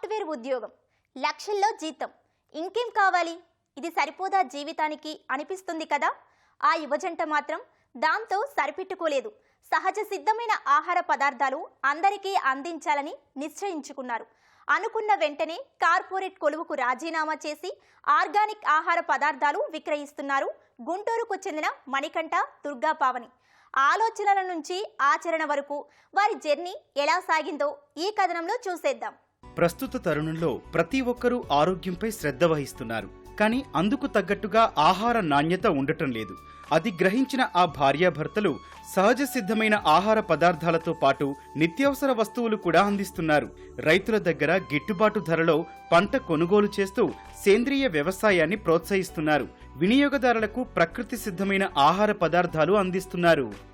Software ఉద్యోగం. లక్షల్లో జీతం. ఇంకేం కావాలి? ఇది సరిపోదా జీవితానికి అనిపిస్తుంది కదా? ఆ యువజంట మాత్రం దాంతో సరిపెట్టుకోలేదు. సహజ సిద్ధమైన ఆహార పదార్థాలు అందరికీ అందించాలని నిశ్చయించుకున్నారు. అనుకున్న వెంటనే కార్పొరేట్ కొలువుకు రాజీనామా చేసి ఆర్గానిక్ ఆహార పదార్థాలు విక్రయిస్తున్నారు గుంటూరుకు చెందిన మణికంఠ దుర్గా పావని. ఆలోచనల నుంచి ఆచరణ వరకు వారి జర్నీ ఎలా సాగిందో ఈ కథనంలో చూసేద్దాం. ప్రస్తుత తరుణంలో ప్రతి ఒక్కరూ ఆరోగ్యంపై శ్రద్ధ వహిస్తున్నారు. కానీ అందుకు తగ్గట్టుగా ఆహార నాణ్యత ఉండటం లేదు. అది గ్రహించిన ఆ భార్యాభర్తలు సహజ సిద్ధమైన ఆహార పదార్థాలతో పాటు నిత్యావసర వస్తువులు కూడా అందిస్తున్నారు. రైతుల దగ్గర గిట్టుబాటు ధరలో పంట కొనుగోలు చేస్తూ సేంద్రియ వ్యవసాయాన్ని ప్రోత్సహిస్తున్నారు. వినియోగదారులకు ప్రకృతి సిద్ధమైన ఆహార పదార్థాలు అందిస్తున్నారు.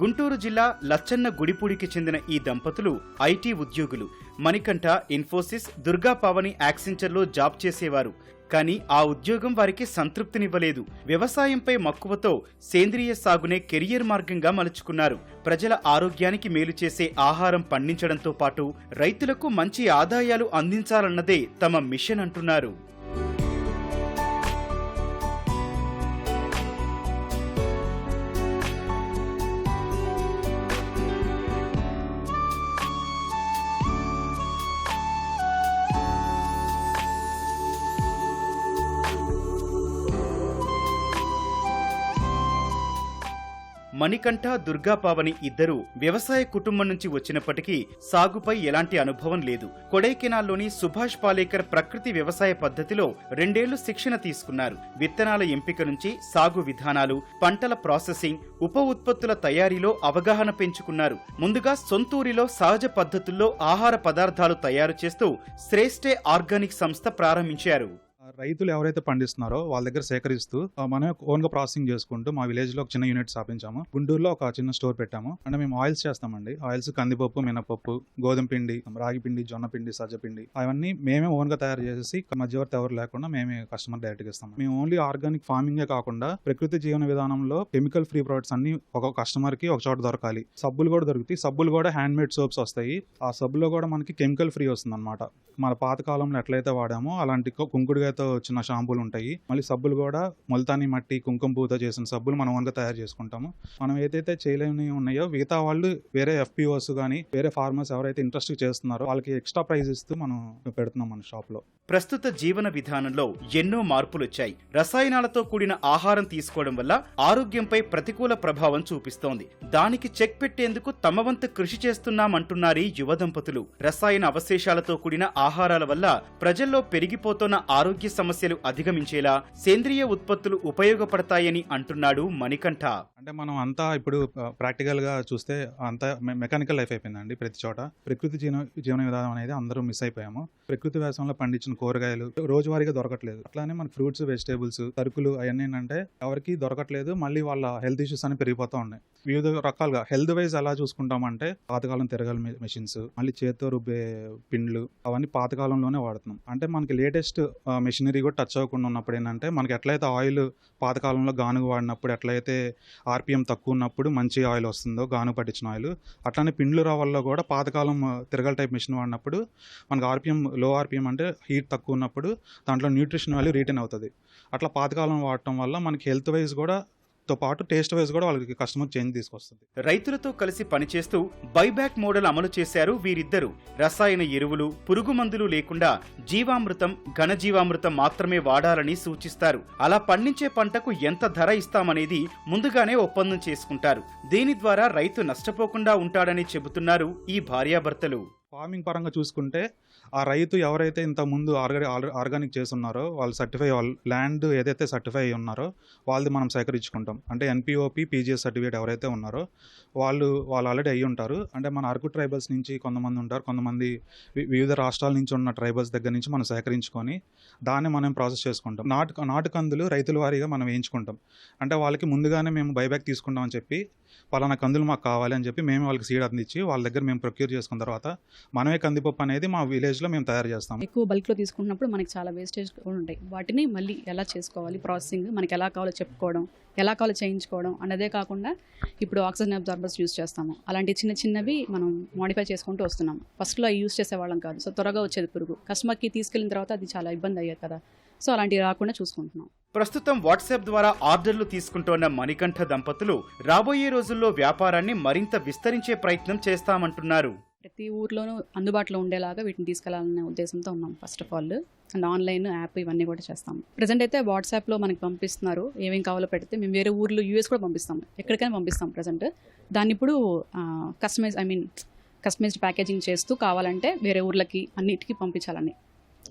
గుంటూరు జిల్లా లచ్చన్న గుడిపూడికి చెందిన ఈ దంపతులు ఐటీ ఉద్యోగులు. మణికంఠ ఇన్ఫోసిస్ దుర్గా పావని యాక్సెంచర్లో జాబ్ చేసేవారు. కానీ ఆ ఉద్యోగం వారికి సంతృప్తినివ్వలేదు. వ్యవసాయంపై మక్కువతో సేంద్రియ సాగునే కెరియర్ మార్గంగా మలుచుకున్నారు. ప్రజల ఆరోగ్యానికి మేలు చేసే ఆహారం పండించడంతో పాటు రైతులకు మంచి ఆదాయాలు అందించాలన్నదే తమ మిషన్ అంటున్నారు. మణికంఠ దుర్గాపావని ఇద్దరూ వ్యవసాయ కుటుంబం నుంచి వచ్చినప్పటికీ సాగుపై ఎలాంటి అనుభవం లేదు. కొడైకెనాల్లోని సుభాష్ పాలేకర్ ప్రకృతి వ్యవసాయ పద్ధతిలో రెండేళ్ళు శిక్షణ తీసుకున్నారు. విత్తనాల ఎంపిక నుంచి సాగు విధానాలు పంటల ప్రాసెసింగ్ ఉప ఉత్పత్తుల తయారీలో అవగాహన పెంచుకున్నారు. ముందుగా సొంతూరిలో సహజ పద్ధతుల్లో ఆహార పదార్థాలు తయారు చేస్తూ శ్రేష్ఠే ఆర్గానిక్ సంస్థ ప్రారంభించారు. రైతులు ఎవరైతే పండిస్తున్నారో వాళ్ళ దగ్గర సేకరిస్తూ ఆ, మనమే ఓన్గా ప్రాసెసింగ్ చేసుకుంటూ మా విలేజ్లో ఒక చిన్న యూనిట్ స్థాపించాము. గుంటూరులో ఒక చిన్న స్టోర్ పెట్టాము. అంటే మేము ఆయిల్స్ చేస్తామండి. ఆయిల్స్ కందిపప్పు మినపప్పు గోధుమ పిండి రాగి పిండి జొన్న పిండి సజ్జ పిండి అవన్నీ మేమే ఓన్గా తయారు చేసేసి మధ్యవర్తి ఎవరు లేకుండా మేమే కస్టమర్ డైరెక్ట్గా ఇస్తాము. మేము ఓన్లీ ఆర్గానిక్ ఫార్మింగే కాకుండా ప్రకృతి జీవన విధానంలో కెమికల్ ఫ్రీ ప్రొడక్ట్స్ అన్ని ఒక కస్టమర్కి ఒక చోట దొరకాలి. సబ్బులు కూడా దొరుకుతాయి. సబ్బులు కూడా హ్యాండ్ మేడ్ సోప్స్ వస్తాయి. ఆ సబ్బులో కూడా మనకి కెమికల్ ఫ్రీ వస్తుంది అనమాట మన పాతకాలంలో ఎట్లయితే వాడామో అలాంటి కు- కుంకుడుగాయతో చిన్న షాంపూలు ఉంటాయి. మళ్ళీ సబ్బులు కూడా ముల్తానీ మట్టి కుంకుమ పూత చేసిన సబ్బులు మనం ఓన్గా తయారు చేసుకుంటాము. మనం ఏదైతే చేయలేని ఉన్నాయో మిగతా వాళ్ళు వేరే ఎఫ్పిఓస్ కానీ వేరే ఫార్మర్స్ ఎవరైతే ఇంట్రెస్ట్ చేస్తున్నారో వాళ్ళకి ఎక్స్ట్రా ప్రైస్ ఇస్తూ మనం పెడుతున్నాం మన షాప్లో. ప్రస్తుత జీవన విధానంలో ఎన్నో మార్పులు వచ్చాయి రసాయనాలతో కూడిన ఆహారం తీసుకోవడం వల్ల ఆరోగ్యంపై ప్రతికూల ప్రభావం చూపిస్తోంది. దానికి చెక్ పెట్టేందుకు తమ వంతు కృషి చేస్తున్నామంటున్నారీ యువ దంపతులు. రసాయన అవశేషాలతో కూడిన ఆహారాల వల్ల ప్రజల్లో పెరిగిపోతున్న ఆరోగ్య సమస్యలు అధిగమించేలా సేంద్రియ ఉత్పత్తులు ఉపయోగపడతాయని అంటున్నాడు మణికంఠ. అంటే మనం అంతా ఇప్పుడు ప్రాక్టికల్గా చూస్తే అంతా మెకానికల్ లైఫ్ అయిపోయిందండి ప్రతి చోట. ప్రకృతి జీవన జీవన విధానం అనేది అందరూ మిస్ అయిపోయాము. ప్రకృతి వ్యవసాయంలో పండించిన కూరగాయలు రోజువారీగా దొరకట్లేదు. అట్లానే మన ఫ్రూట్స్ వెజిటేబుల్స్ సరుకులు అవన్నీ ఏంటంటే ఎవరికి దొరకట్లేదు. మళ్ళీ వాళ్ళ హెల్త్ ఇష్యూస్ అని పెరిగిపోతూ ఉన్నాయి. వివిధ రకాలుగా హెల్త్ వైజ్ ఎలా చూసుకుంటామంటే పాతకాలం తిరగల మెషిన్స్ మళ్ళీ చేత్తో రుబ్బే పిండ్లు అవన్నీ పాతకాలంలోనే వాడుతున్నాం. అంటే మనకి లేటెస్ట్ మెషినరీ కూడా టచ్ అవ్వకుండా ఉన్నప్పుడు ఏంటంటే మనకి ఎట్లయితే ఆయిల్ పాతకాలంలో గానుగ వాడినప్పుడు ఎట్లయితే ఆర్పిఎం తక్కువ ఉన్నప్పుడు మంచి ఆయిల్ వస్తుందో గాను పట్టించిన ఆయిల్ అట్లానే పిండ్లు రావాల్లో కూడా పాతకాలం తిరగల టైప్ మిషన్ వాడినప్పుడు మనకి ఆర్పిఎం లో ఆర్పిఎం అంటే హీట్ తక్కువ ఉన్నప్పుడు దాంట్లో న్యూట్రిషన్ వాల్యూ రీటైన్ అవుతుంది. అట్లా పాతకాలం వాడటం వల్ల మనకి హెల్త్ వైజ్ కూడా తో పాటు టేస్ట్ వైజ్ కూడా వాళ్ళకి కస్టమర్ చేంజ్ తీసుకొస్తుంది. రైతులతో కలిసి పనిచేస్తూ బైబ్యాక్ మోడల్ అమలు చేశారు వీరిద్దరూ. రసాయన ఎరువులు పురుగు మందులు లేకుండా జీవామృతం ఘనజీవామృతం మాత్రమే వాడాలని సూచిస్తారు. అలా పండించే పంటకు ఎంత ధర ఇస్తామనేది ముందుగానే ఒప్పందం చేసుకుంటారు. దీని ద్వారా రైతు నష్టపోకుండా ఉంటాడని చెబుతున్నారు ఈ భార్యాభర్తలు. ఫార్మింగ్ పరంగా చూసుకుంటే ఆ రైతు ఎవరైతే ఇంత ముందు ఆర్గా ఆర్గానిక్ చేస్తున్నారో వాళ్ళు సర్టిఫై వాళ్ళు ల్యాండ్ ఏదైతే సర్టిఫై అయి ఉన్నారో వాళ్ళది మనం సేకరించుకుంటాం. అంటే ఎన్పిఓపి పీజీఎస్ సర్టిఫికేట్ ఎవరైతే ఉన్నారో వాళ్ళు వాళ్ళు ఆల్రెడీ అయ్యి ఉంటారు. అంటే మన అరకు ట్రైబల్స్ నుంచి కొంతమంది ఉంటారు కొంతమంది వి- వివిధ రాష్ట్రాల నుంచి ఉన్న ట్రైబల్స్ దగ్గర నుంచి మనం సేకరించుకొని దాన్ని మనం ప్రాసెస్ చేసుకుంటాం. నాటు నాటుకందులు రైతుల వారీగా మనం వేయించుకుంటాం. అంటే వాళ్ళకి ముందుగానే మేము బైబ్యాక్ తీసుకుంటాం అని చెప్పి పలానా కందులు మాకు కావాలి అని చెప్పి మేము వాళ్ళకి సీడ్ అందించి వాళ్ళ దగ్గర మేము ప్రొక్యూర్ చేసుకున్న తర్వాత మనమే కందిపప్పు అనేది మా విలేజ్లో మేము తయారు చేస్తాం. ఎక్కువ బల్క్లో తీసుకుంటున్నప్పుడు మనకి చాలా వేస్టేజ్ ఉంటాయి. వాటిని మళ్ళీ ఎలా చేసుకోవాలి? ప్రాసెసింగ్ మనకి ఎలా కావాలో చెప్పుకోవడం ఎలా కావాలో చేయించుకోవడం అన్నదే కాకుండా ఇప్పుడు ఆక్సిజన్ అబ్జార్బర్స్ యూస్ చేస్తాము. అలాంటి చిన్న చిన్నవి మనం మాడిఫై చేసుకుంటూ వస్తున్నాం. ఫస్ట్లో అవి యూస్ చేసేవాళ్ళం కాదు. సో త్వరగా వచ్చేది పురుగు. కస్టమర్కి తీసుకెళ్ళిన తర్వాత అది చాలా ఇబ్బంది అయ్యేది కదా. సో అలాంటివి రాకుండా చూసుకుంటున్నాం. ప్రస్తుతం వాట్సాప్ ద్వారా ఆర్డర్లు తీసుకుంటోన్న మణికంఠ దంపతులు రాబోయే రోజుల్లో వ్యాపారాన్ని మరింత విస్తరించే ప్రయత్నం చేస్తామంటున్నారు. ప్రతి ఊర్లోనూ అందుబాటులో ఉండేలాగా వీటిని తీసుకెళ్ళాలనే ఉద్దేశంతో ఉన్నాం first of all and online app ఇవన్నీ కూడా చేస్తాం. ప్రజెంట్ అయితే వాట్సాప్లో మనకి పంపిస్తున్నారు ఏమేం కావాలో పెడితే మేము వేరే ఊర్లో యూఎస్ కూడా పంపిస్తాం. ఎక్కడికైనా పంపిస్తాం ప్రజెంట్ దాన్ని ఇప్పుడు customise I mean customised packaging చేస్తూ కావాలంటే వేరే ఊర్లకి అన్నిటికీ పంపించాలని.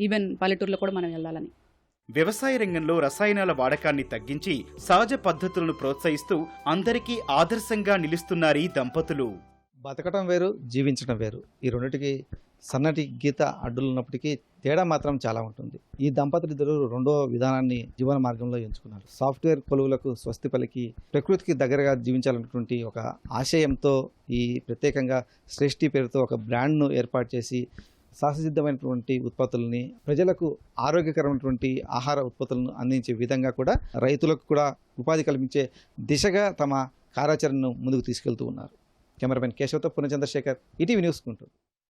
ఈవెన్ పల్లెటూరులో కూడా మనం వెళ్ళాలని. వ్యవసాయ రంగంలో రసాయనాల వాడకాన్ని తగ్గించి సహజ పద్ధతులను ప్రోత్సహిస్తూ అందరికీ ఆదర్శంగా నిలుస్తున్నారు ఈ దంపతులు. బతకడం వేరు జీవించడం వేరు. ఈ రెండింటికి సన్నటి గీత అడ్డులున్నప్పటికీ తేడా మాత్రం చాలా ఉంటుంది. ఈ దంపతులు ఇద్దరు రెండో విధానాన్ని జీవన మార్గంలో ఎంచుకున్నారు. సాఫ్ట్వేర్ కొలువులకు స్వస్తి పలికి ప్రకృతికి దగ్గరగా జీవించాలన్నటువంటి ఒక ఆశయంతో ఈ ప్రత్యేకంగా శ్రేష్ఠి పేరుతో ఒక బ్రాండ్ను ఏర్పాటు చేసి సహసిద్ధమైనటువంటి ఉత్పత్తులని ప్రజలకు ఆరోగ్యకరమైనటువంటి ఆహార ఉత్పత్తులను అందించే విధంగా కూడా రైతులకు కూడా ఉపాధి కల్పించే దిశగా తమ కార్యాచరణను ముందుకు తీసుకెళ్తూ ఉన్నారు. కెమెరామెన్ కేశవతో పూర్ణచంద్రశేఖర్ ఇటీవీ న్యూస్ గుంటూరు.